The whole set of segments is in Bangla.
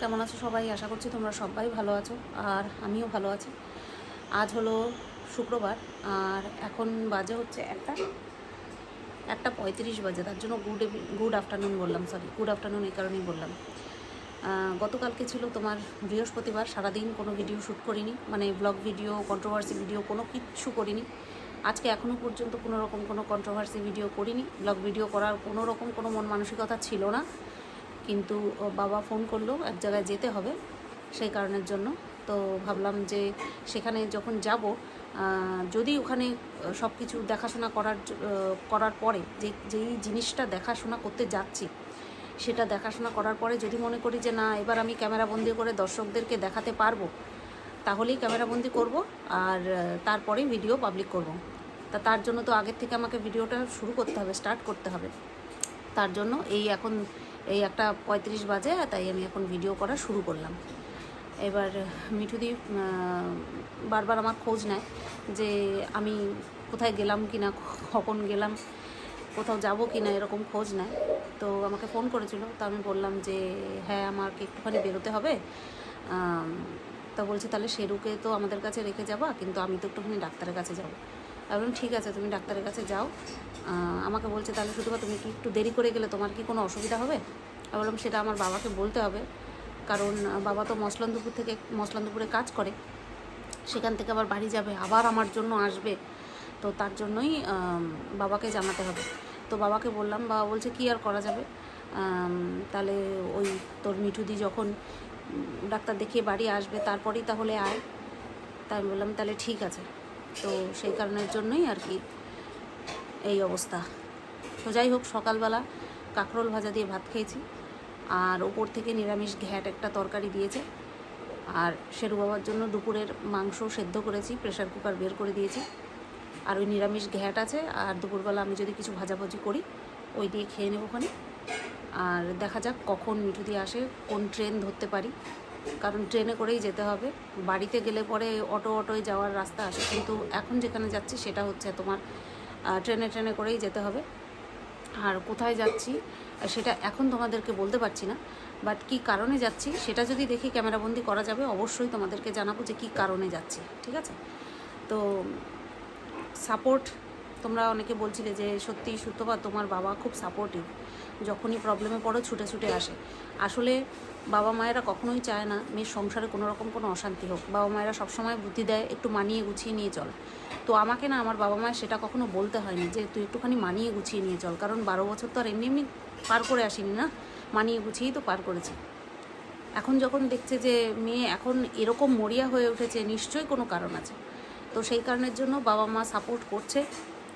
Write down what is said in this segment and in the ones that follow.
কেমন আছো সবাই? আশা করছি তোমরা সবাই ভালো আছো, আর আমিও ভালো আছি। আজ হলো শুক্রবার, আর এখন বাজে হচ্ছে একটা। একটা পঁয়ত্রিশ বাজে, তার জন্য গুড গুড আফটারনুন বললাম সরি গুড আফটারনুন এই কারণেই বললাম। গতকালকে ছিল তোমার বৃহস্পতিবার, সারাদিন কোনো ভিডিও শ্যুট করিনি মানে ব্লগ ভিডিও কন্ট্রোভার্সি ভিডিও কোনো কিচ্ছু করিনি। আজকে এখনও পর্যন্ত কোনো রকম কোনো কন্ট্রোভার্সি ভিডিও করিনি ব্লগ ভিডিও করার কোনো রকম কোনো মন মানসিকতা ছিল না। কিন্তু বাবা ফোন করল, এক জায়গায় যেতে হবে সেই কারণের জন্য। তো ভাবলাম যে সেখানে যখন যাব যদি ওখানে সব কিছু দেখাশোনা করার করার পরে, যে, যেই জিনিসটা দেখাশোনা করতে যাচ্ছি, সেটা দেখাশোনা করার পরে যদি মনে করি যে না, এবার আমি ক্যামেরাবন্দি করে দর্শকদেরকে দেখাতে পারব, তাহলেই ক্যামেরাবন্দি করব আর তারপরেই ভিডিও পাবলিক করব। তা তার জন্য তো আগের থেকে আমাকে ভিডিওটা শুরু করতে হবে, স্টার্ট করতে হবে। তার জন্য এই এখন এই একটা পঁয়ত্রিশ বাজে, তাই আমি এখন ভিডিও করা শুরু করলাম। এবার মিঠুদি বারবার আমার খোঁজ নেয় যে আমি কোথায় গেলাম কি না কখন গেলাম, কোথাও যাব কি না এরকম খোঁজ নেয়। তো আমাকে ফোন করেছিল, তো আমি বললাম যে হ্যাঁ আমাকে একটুখানি বেরোতে হবে। তা বলছে, তাহলে শেরুকে তো আমাদের কাছে রেখে যাবা, কিন্তু আমি তো একটুখানি ডাক্তারের কাছে যাব। বললাম, ঠিক আছে, তুমি ডাক্তারের কাছে যাও। আমাকে বলছে, তাহলে শুধু তুমি কি একটু দেরি করে গেলে তোমার কি কোনো অসুবিধা হবে? আমি বললাম, সেটা আমার বাবাকে বলতে হবে। কারণ বাবা তো মসলান্দপুর থেকে, মসলান্দপুরে কাজ করে। সেখান থেকে আবার বাড়ি যাবে, আবার আমার জন্য আসবে। তো তার জন্যই বাবাকে জানাতে হবে। তো বাবাকে বললাম, বাবা বলছে, কি আর করা যাবে? তাহলে ওই তোর মিঠুদি যখন ডাক্তার দেখিয়ে বাড়ি আসবে, তারপরেই তাহলে আয়। তাই বললাম, তাহলে ঠিক আছে। তো সেই কারণের জন্যই আর কি এই অবস্থা। তো যাই হোক, সকালবেলা কাঁকরোল ভাজা দিয়ে ভাত খেয়েছি। আর ওপর থেকে নিরামিষ ঘ্যাট একটা তরকারি দিয়েছে। আর শেরু বাবার জন্য দুপুরের মাংস সেদ্ধ করেছি প্রেশার কুকার বের করে দিয়েছি। আর ওই নিরামিষ ঘ্যাট আছে, আর দুপুরবেলা আমি যদি কিছু ভাজাভাজি করি, ওই দিয়ে খেয়ে নেব ওখানে। আর দেখা যাক কখন মিঠু দিয়ে আসে, কোন ট্রেন ধরতে পারি। কারণ ট্রেনে করেই যেতে হবে। বাড়িতে গেলে পরে অটো অটোয় যাওয়ার রাস্তা আসে কিন্তু এখন যেখানে যাচ্ছি সেটা হচ্ছে তোমার ট্রেনে ট্রেনে করেই যেতে হবে। আর কোথায় যাচ্ছি সেটা এখন তোমাদেরকে বলতে পারছি না, বাট কী কারণে যাচ্ছি সেটা যদি দেখি ক্যামেরাবন্দি করা যাবে, অবশ্যই তোমাদেরকে জানাব যে কী কারণে যাচ্ছি, ঠিক আছে? তো সাপোর্ট, তোমরা অনেকে বলছিলে যে সত্যি সুতপা তোমার বাবা খুব সাপোর্টিভ যখনই প্রবলেমে পড়ো ছুটে ছুটে আসে। আসলে বাবা মায়েরা কখনোই চায় না মেয়ের সংসারে কোনো রকম কোনো অশান্তি হোক। বাবা মায়েরা সবসময় বুদ্ধি দেয়, একটু মানিয়ে গুছিয়ে নিয়ে চল। তো আমাকে না আমার বাবা মায়ের সেটা কখনো বলতে হয়নি যে, তুই একটুখানি মানিয়ে গুছিয়ে নিয়ে চল। কারণ বারো বছর তো আর এমনি এমনি পার করে আসিনি না? মানিয়ে গুছিয়েই তো পার করেছি। এখন যখন দেখছে যে মেয়ে এখন এরকম মরিয়া হয়ে উঠেছে, নিশ্চয়ই কোনো কারণ আছে। তো সেই কারণের জন্য বাবা মা সাপোর্ট করছে।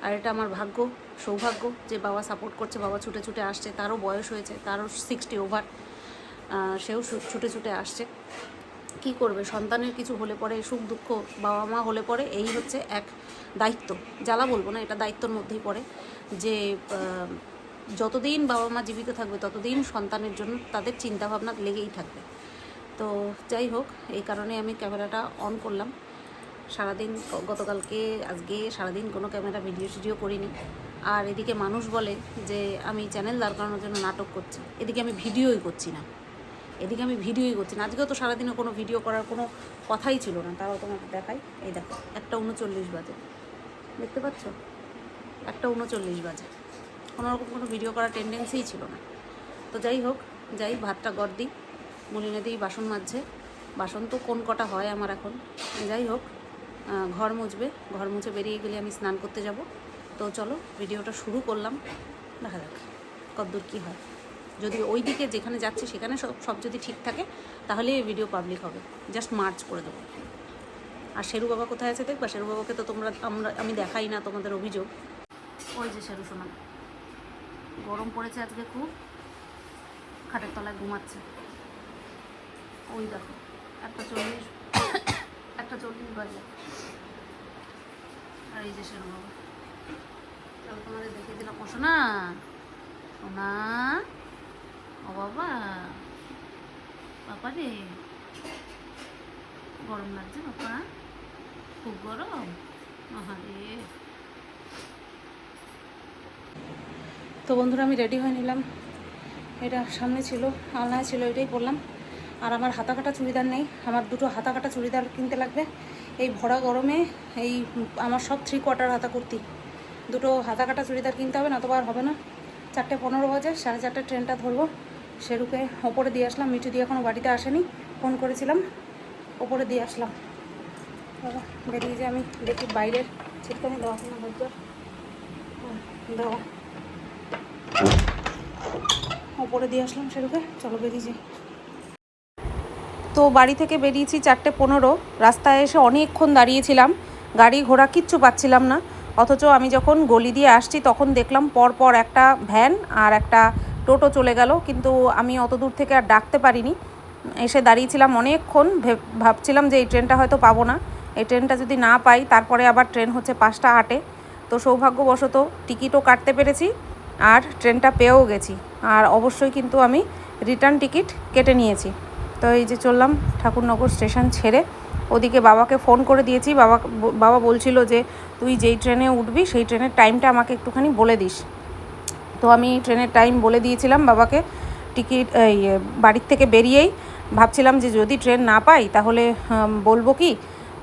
আর এটা আমার ভাগ্য, সৌভাগ্য যে বাবা সাপোর্ট করছে, বাবা ছুটে ছুটে আসছে। তারও বয়স হয়েছে, তারও সিক্সটি ওভার সেও ছুটে ছুটে আসছে। কি করবে? সন্তানের কিছু হলে পরে, সুখ দুঃখ বাবা মা হলে পরে, এই হচ্ছে এক দায়িত্ব। জ্বালা বলব না, এটা দায়িত্বর মধ্যেই পড়ে যে যতদিন বাবা মা জীবিত থাকবে, ততদিন সন্তানের জন্য তাদের চিন্তাভাবনা লেগেই থাকবে। তো যাই হোক, এই কারণে আমি ক্যামেরাটা অন করলাম। সারাদিন গতকালকে, আজকে সারাদিন কোনো ক্যামেরা, ভিডিও ভিডিও করিনি। আর এদিকে মানুষ বলে যে, আমি চ্যানেল দাঁড় করানোর জন্য নাটক করছি। এদিকে আমি ভিডিওই করছি না। এদিকে আমি ভিডিওই করছি না। আজকেও তো সারাদিনে কোনো ভিডিও করার কোনো কথাই ছিল না। তারাও তোমাকে দেখাই। এই দেখো, একটা উনচল্লিশ বাজে। দেখতে পাচ্ছ? একটা উনচল্লিশ বাজে। কোনো রকম কোনো ভিডিও করার টেন্ডেন্সিই ছিল না। তো যাই হোক, যাই ভাতটা গড় দিই। মুলিনে দিই বাসন মাজছে। বাসন তো কোন কটা হয় আমার এখন? যাই হোক ঘর মুছবে। ঘর মুছে বেরিয়ে গেলে আমি স্নান করতে যাব। তো চলো, ভিডিওটা শুরু করলাম। দেখা যাক কতদূর কী হয়। যদি ওই দিকে যেখানে যাচ্ছে সেখানে সব সব যদি ঠিক থাকে, তাহলে ভিডিও পাবলিক হবে। জাস্ট মার্চ করে দেবো। আর শেরু বাবা কোথায় আছে দেখবা? শেরু বাবাকে তো তোমরা, আমরা, আমি দেখাই না তোমাদের অভিযোগ। ওই যে শেরু শোনা গরম পড়েছে আজকে খুব। খাটের তলায় ঘুমাচ্ছে। ওই দেখো, একটা চল্লিশ একটা চল্লিশ বাজে। আর এই যে শেরু বাবা। তোমাদের দেখিয়ে দিলাম। ও শোনা সোনা। বাবা রে গরম লাগছে বাবা খুব গরম তো বন্ধুরা, আমি রেডি হয়ে নিলাম। এটা সামনে ছিল আলনায় ছিল, এটাই পরলাম আর আমার হাতা কাটা চুড়িদার নেই। আমার দুটো হাতা কাটা চুড়িদার কিনতে লাগবে। এই ভরা গরমে এই আমার সব থ্রি কোয়ার্টার হাতা কুর্তি দুটো হাতা কাটা চুড়িদার কিনতে হবে নতবা আর হবে না। চারটে পনেরো বাজে, সাড়ে চারটে ট্রেনটা ধরবো। সেরুকে ওপরে দিয়ে আসলাম, মিঠু দিয়ে এখনও বাড়িতে আসেনি, ফোন করেছিলাম, ওপরে দিয়ে আসলাম। বেরিয়ে যে আমি দেখি বাইরের ছিটকানি দেওয়া হয়তো দেওয়া। ওপরে দিয়ে আসলাম সেরুকে চলো বেরিয়ে যাই। তো বাড়ি থেকে বেরিয়েছি চারটে পনেরো, রাস্তায় এসে অনেকক্ষণ দাঁড়িয়েছিলাম, গাড়ি ঘোড়া কিচ্ছু পাচ্ছিলাম না, অথচ আমি যখন গলি দিয়ে আসছি তখন দেখলাম পরপর একটা ভ্যান আর একটা টোটো চলে গেল, কিন্তু আমি অত দূর থেকে আর ডাকতে পারিনি। এসে দাঁড়িয়েছিলাম অনেকক্ষণ, ভেব- ভাবছিলাম যে এই ট্রেনটা হয়তো পাবো না। এই ট্রেনটা যদি না পাই, তারপরে আবার ট্রেন হচ্ছে পাঁচটা আটে। তো সৌভাগ্যবশত টিকিটও কাটতে পেরেছি আর ট্রেনটা পেয়েও গেছি। আর অবশ্যই কিন্তু আমি রিটার্ন টিকিট কেটে নিয়েছি। তো এই যে চললাম ঠাকুরনগর স্টেশন ছেড়ে, ওদিকে বাবাকে ফোন করে দিয়েছি। বাবা বাবা বলছিল যে, তুই যেই ট্রেনে উঠবি, সেই ট্রেনের টাইমটা আমাকে একটুখানি বলে দিস। তো আমি ট্রেনের টাইম বলে দিয়েছিলাম বাবাকে, টিকিট, এই, বাড়ির থেকে বেরিয়েই। ভাবছিলাম যে যদি ট্রেন না পাই তাহলে বলব কি?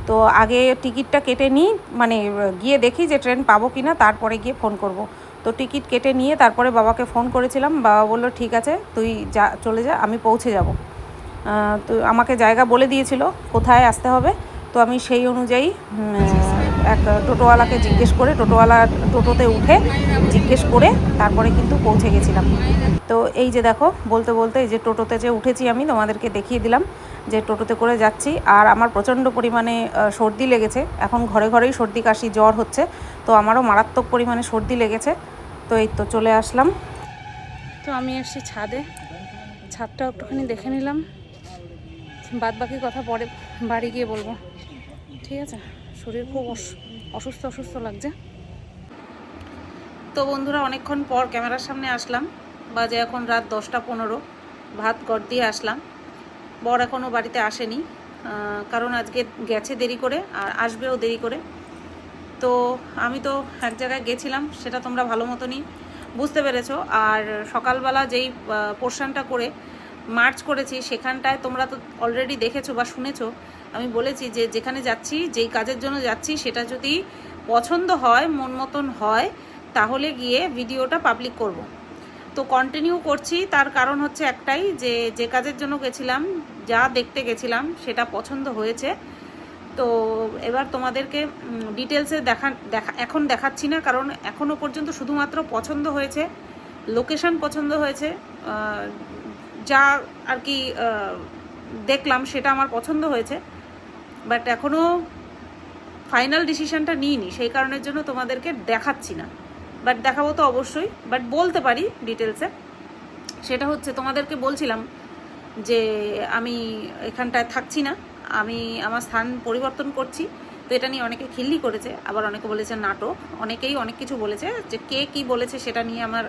তো আগে টিকিটটা কেটে নিই মানে গিয়ে দেখি যে ট্রেন পাবো কি না তারপরে গিয়ে ফোন করব। তো টিকিট কেটে নিয়ে তারপরে বাবাকে ফোন করেছিলাম। বাবা বলল, ঠিক আছে, তুই যা, চলে যা, আমি পৌঁছে যাব। তো আমাকে জায়গা বলে দিয়েছিল, কোথায় আসতে হবে। তো আমি সেই অনুযায়ী এক টোটোওয়ালাকে জিজ্ঞেস করে, টোটোওয়ালা টোটোতে উঠে জিজ্ঞেস করে তারপরে কিন্তু পৌঁছে গেছিলাম। তো এই যে দেখো, বলতে বলতে এই যে টোটোতে যে উঠেছি আমি, তোমাদেরকে দেখিয়ে দিলাম যে টোটোতে করে যাচ্ছি। আর আমার প্রচণ্ড পরিমাণে সর্দি লেগেছে। এখন ঘরে ঘরেই সর্দি কাশি জ্বর হচ্ছে। তো আমারও মারাত্মক পরিমাণে সর্দি লেগেছে। তো এই তো চলে আসলাম। তো আমি এসছি ছাদে। ছাদটা একটুখানি দেখে নিলাম। বাদ বাকি কথা পরে বাড়ি গিয়ে বলব। ঠিক আছে? শরীর খুব অসুস্থ অসুস্থ লাগছে। তো বন্ধুরা, অনেকক্ষণ পর ক্যামেরার সামনে আসলাম। বাজে এখন রাত দশটা পনেরো। ভাত গড় দিয়ে আসলাম। বর এখনও বাড়িতে আসেনি। কারণ আজকে গেছে দেরি করে, আর আসবেও দেরি করে। তো আমি তো এক জায়গায় গেছিলাম, সেটা তোমরা ভালো মতনই বুঝতে পেরেছ। আর সকালবেলা যেই পোর্শনটা করে মার্চ করেছি, সেখানটায় তোমরা তো অলরেডি দেখেছ বা শুনেছো আমি বলেছি যে যেখানে যাচ্ছি, যেই কাজের জন্য যাচ্ছি, সেটা যদি পছন্দ হয়, মন মতন হয়, তাহলে গিয়ে ভিডিওটা পাবলিক করব। তো কন্টিনিউ করছি, তার কারণ হচ্ছে একটাই যে যে কাজের জন্য গেছিলাম, যা দেখতে গেছিলাম, সেটা পছন্দ হয়েছে তো এবার তোমাদেরকে ডিটেলসে দেখা দেখা, এখন দেখাচ্ছি না, কারণ এখনও পর্যন্ত শুধুমাত্র পছন্দ হয়েছে লোকেশন পছন্দ হয়েছে যা আর কি দেখলাম সেটা আমার পছন্দ হয়েছে। বাট এখনও ফাইনাল ডিসিশনটা নিইনি, সেই কারণের জন্য তোমাদেরকে দেখাচ্ছি না। বাট দেখাবো তো অবশ্যই, বাট বলতে পারি ডিটেলসে। সেটা হচ্ছে, তোমাদেরকে বলছিলাম যে আমি এখানটায় থাকছি না, আমি আমার স্থান পরিবর্তন করছি। তো এটা নিয়ে অনেকে খিল্লি করেছে, আবার অনেকে বলেছে নাটক। অনেকেই অনেক কিছু বলেছে যে কে কি বলেছে সেটা নিয়ে আমার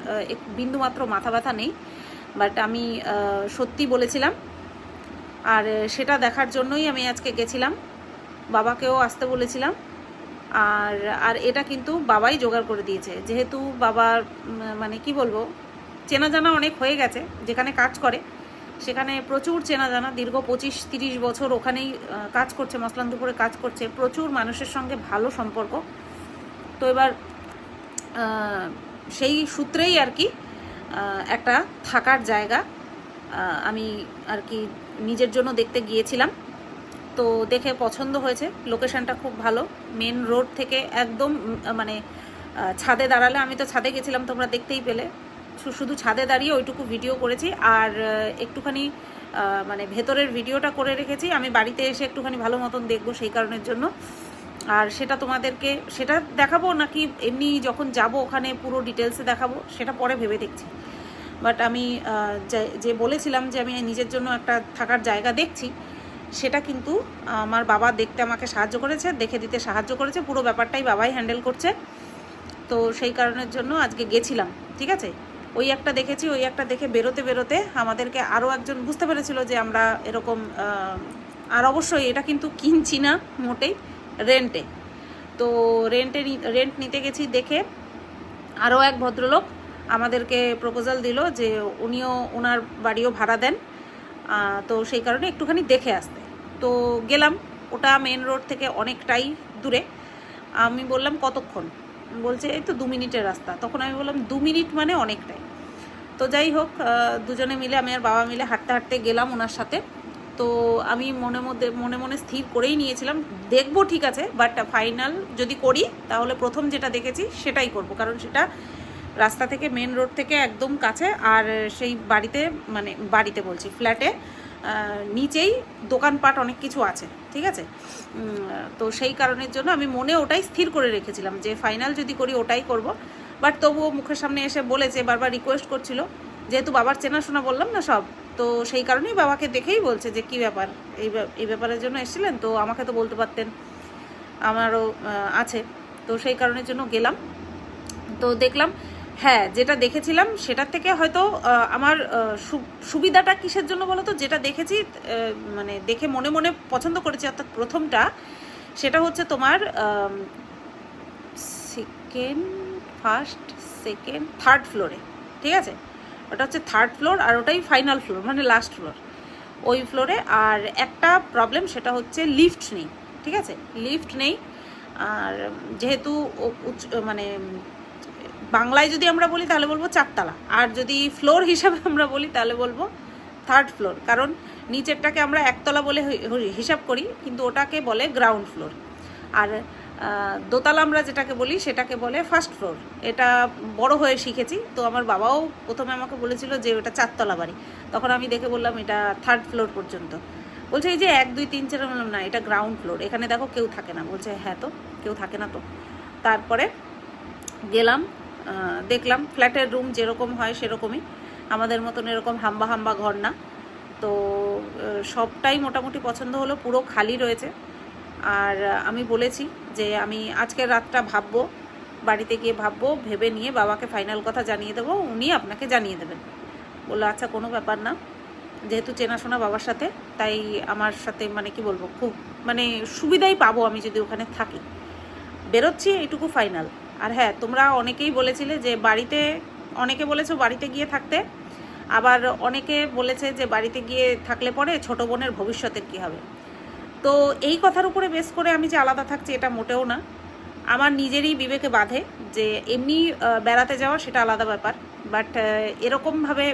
বিন্দুমাত্র মাথা ব্যথা নেই। বাট আমি সত্যি বলেছিলাম। আর সেটা দেখার জন্যই আমি আজকে গেছিলাম। বাবাকেও আসতে বলেছিলাম। আর আর এটা কিন্তু বাবাই জোগাড় করে দিয়েছে। যেহেতু বাবার মানে কি বলব চেনা জানা অনেক হয়ে গেছে, যেখানে কাজ করে, সেখানে প্রচুর চেনা জানা দীর্ঘ পঁচিশ তিরিশ বছর ওখানেই কাজ করছে, মসলান্দপুরে কাজ করছে, প্রচুর মানুষের সঙ্গে ভালো সম্পর্ক। তো এবার সেই সূত্রেই আর কি একটা থাকার জায়গা আমি আর কি নিজের জন্য দেখতে গিয়েছিলাম। তো দেখে পছন্দ হয়েছে, লোকেশনটা খুব ভালো। মেন রোড থেকে একদম মানে ছাদে দাঁড়ালে, আমি তো ছাদে গেছিলাম, তোমরা দেখতেই পেলে। শুধু ছাদে দাঁড়িয়ে ওইটুকু ভিডিও করেছি, আর একটুখানি মানে ভেতরের ভিডিওটা করে রেখেছি। আমি বাড়িতে এসে একটুখানি ভালো মতন দেখব সেই কারণের জন্য। আর সেটা তোমাদেরকে, সেটা দেখাবো নাকি এমনি যখন যাব ওখানে পুরো ডিটেলসে দেখাবো, সেটা পরে ভেবে দেখছি। বাট আমি যে- বলেছিলাম যে আমি নিজের জন্য একটা থাকার জায়গা দেখছি, সেটা কিন্তু আমার বাবা দেখতে আমাকে সাহায্য করেছে, দেখে দিতে সাহায্য করেছে, পুরো ব্যাপারটাই বাবাই হ্যান্ডেল করছে। তো সেই কারণের জন্য আজকে গেছিলাম, ঠিক আছে? ওই একটা দেখেছি, ওই একটা দেখে বেরোতে বেরোতে আমাদেরকে আরও একজন বুঝতে পেরেছিল যে আমরা এরকম আর অবশ্যই এটা কিন্তু কিনছি না মোটেই রেন্টে তো রেন্টে রেন্ট নিতে গেছি দেখে আরও এক ভদ্রলোক আমাদেরকে প্রপোজাল দিল যে উনিও ওনার বাড়িও ভাড়া দেন। তো সেই কারণে একটুখানি দেখে আসতে। তো গেলাম, ওটা মেন রোড থেকে অনেকটাই দূরে। আমি বললাম, কতক্ষণ? বলছে, এই তো দু মিনিটের রাস্তা। তখন আমি বললাম, দু মিনিট মানে অনেকটাই। তো যাই হোক দুজনে মিলে, আমি আর বাবা মিলে হাঁটতে হাঁটতে গেলাম ওনার সাথে। তো আমি মনে মধ্যে, মনে মনে স্থির করেই নিয়েছিলাম, দেখব ঠিক আছে বাট ফাইনাল যদি করি, তাহলে প্রথম যেটা দেখেছি, সেটাই করব। কারণ সেটা রাস্তা থেকে মেন রোড থেকে একদম কাছে, আর সেই বাড়িতে মানে বাড়িতে বলছি ফ্ল্যাটে নিচেই দোকানপাট অনেক কিছু আছে, ঠিক আছে? তো সেই কারণের জন্য আমি মনে ওটাই স্থির করে রেখেছিলাম যে ফাইনাল যদি করি ওটাই করব। বাট তবুও মুখের সামনে এসে বলেছে, বারবার রিকোয়েস্ট করছিল, যেহেতু বাবার চেনাশোনা বললাম না সব, তো সেই কারণেই বাবাকে দেখেই বলছে যে কি ব্যাপার, এই এই ব্যাপারের জন্য এসেছিলেন, তো আমাকে তো বলতে পারতেন, আমারও আছে। তো সেই কারণের জন্য গেলাম। তো দেখলাম হ্যাঁ যেটা দেখেছিলাম সেটার থেকে হয়তো আমার সুবিধাটা কিসের জন্য বলো তো? যেটা দেখেছি মানে দেখে মনে মনে পছন্দ করেছি, অর্থাৎ প্রথমটা, সেটা হচ্ছে তোমার সেকেন্ড ফার্স্ট সেকেন্ড থার্ড ফ্লোরে ঠিক আছে? ওটা হচ্ছে থার্ড ফ্লোর আর ওটাই ফাইনাল ফ্লোর মানে লাস্ট ফ্লোর ওই ফ্লোরে আর একটা প্রবলেম সেটা হচ্ছে লিফট নেই, ঠিক আছে? লিফট নেই, আর যেহেতু মানে বাংলায় যদি আমরা বলি, তাহলে বলব চারতলা। আর যদি ফ্লোর হিসাবে আমরা বলি, তাহলে বলব থার্ড ফ্লোর কারণ নিচেরটাকে আমরা একতলা বলে হিসাব করি, কিন্তু ওটাকে বলে গ্রাউন্ড ফ্লোর আর দোতলা আমরা যেটাকে বলি, সেটাকে বলে ফার্স্ট ফ্লোর এটা বড় হয়ে শিখেছি। তো আমার বাবাও প্রথমে আমাকে বলেছিল যে, ওটা চারতলা বাড়ি। তখন আমি দেখে বললাম, এটা থার্ড ফ্লোর পর্যন্ত। বলছে, এই যে এক, দুই, তিন, চার বললাম, না, এটা গ্রাউন্ড ফ্লোর এখানে দেখো কেউ থাকে না। বলছে হ্যাঁ তো, কেউ থাকে না তো। তারপরে গেলাম দেখলাম। ফ্ল্যাটের রুম যেরকম হয় সেরকমই। আমাদের মতন এরকম হাম্বা হাম্বা ঘর না। তো সবটাই মোটামুটি পছন্দ হলো, পুরো খালি রয়েছে। আর আমি বলেছি যে আমি আজকের রাতটা ভাববো, বাড়িতে গিয়ে ভাববো, ভেবে নিয়ে বাবাকে ফাইনাল কথা জানিয়ে দেবো, উনি আপনাকে জানিয়ে দেবেন। বলল আচ্ছা কোনো ব্যাপার না। যেহেতু চেনাশোনা বাবার সাথে, তাই আমার সাথে মানে কি বলব, খুব মানে সুবিধাই পাবো আমি যদি ওখানে থাকি। বেরোচ্ছি, এইটুকু ফাইনাল আর হ্যাঁ তোমরা অনেকেই বলেছিলে যে বাড়িতে, অনেকে বলেছ বাড়িতে গিয়ে থাকতে, আবার অনেকে বলেছে যে বাড়িতে গিয়ে থাকলে পরে ছোট বোনের ভবিষ্যতের কী হবে। তো এই কথার উপরে বেস করে আমি যে আলাদা থাকছি এটা মোটেও না। আমার নিজেরই বিবেকে বাঁধে যে এমনি বেড়াতে যাওয়া সেটা আলাদা ব্যাপার, বাট এরকমভাবে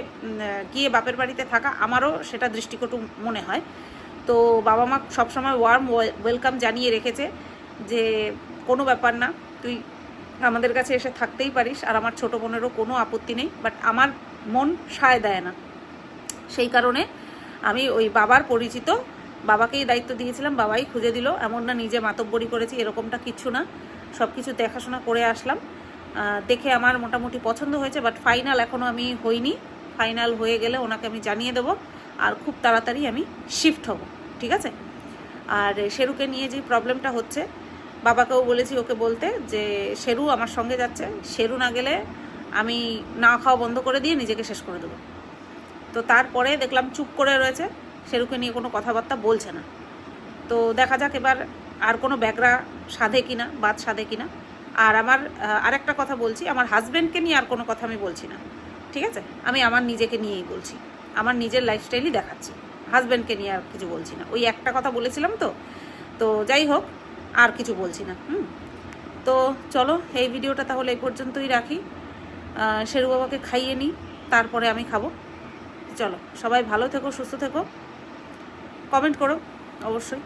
গিয়ে বাপের বাড়িতে থাকা আমারও সেটা দৃষ্টিকটু মনে হয়। তো বাবা মা সবসময় ওয়ার্ম ওয়েলকাম জানিয়ে রেখেছে যে কোনো ব্যাপার না, তুই আমাদের কাছে এসে থাকতেই পারিস, আর আমার ছোটো বোনেরও কোনো আপত্তি নেই বাট আমার মন সায় দেয় না। সেই কারণে আমি ওই বাবার পরিচিত, বাবাকেই দায়িত্ব দিয়েছিলাম, বাবাই খুঁজে দিল, এমন না নিজে মাতব্বরি করেছি, এরকমটা কিচ্ছু না সব কিছু দেখাশোনা করে আসলাম। দেখে আমার মোটামুটি পছন্দ হয়েছে বাট ফাইনাল এখনও আমি হইনি ফাইনাল হয়ে গেলে ওনাকে আমি জানিয়ে দেবো, আর খুব তাড়াতাড়ি আমি শিফট হব, ঠিক আছে? আর শেরুকে নিয়ে যে প্রবলেমটা হচ্ছে বাবাকেও বলেছি ওকে বলতে যে, শেরু আমার সঙ্গে যাচ্ছে। শেরু না গেলে আমি না খাওয়া বন্ধ করে দিয়ে নিজেকে শেষ করে দেবো। তো তারপরে দেখলাম চুপ করে রয়েছে। শেরুকে নিয়ে কোনো কথাবার্তা বলছে না। তো দেখা যাক এবার আর কোনো ব্যাগরা সাধে কিনা, বাদ সাধে কিনা। আর আমার আরেকটা কথা বলছি, আমার হাজব্যান্ডকে নিয়ে আর কোনো কথা আমি বলছি না। ঠিক আছে? আমি আমার নিজেকে নিয়েই বলছি। আমার নিজের লাইফস্টাইলই দেখাচ্ছি। হাজব্যান্ডকে নিয়ে আর কিছু বলছি না। ওই একটা কথা বলেছিলাম তো? তো যাই হোক আর কিছু বলছি না, হুম? তো চলো, এই ভিডিওটা তাহলে এই পর্যন্তই রাখি। শেরু বাবাকে খাইয়ে নিই, তারপরে আমি খাব। চলো, সবাই ভালো থেকো, সুস্থ থেকো। কমেন্ট করো, অবশ্যই।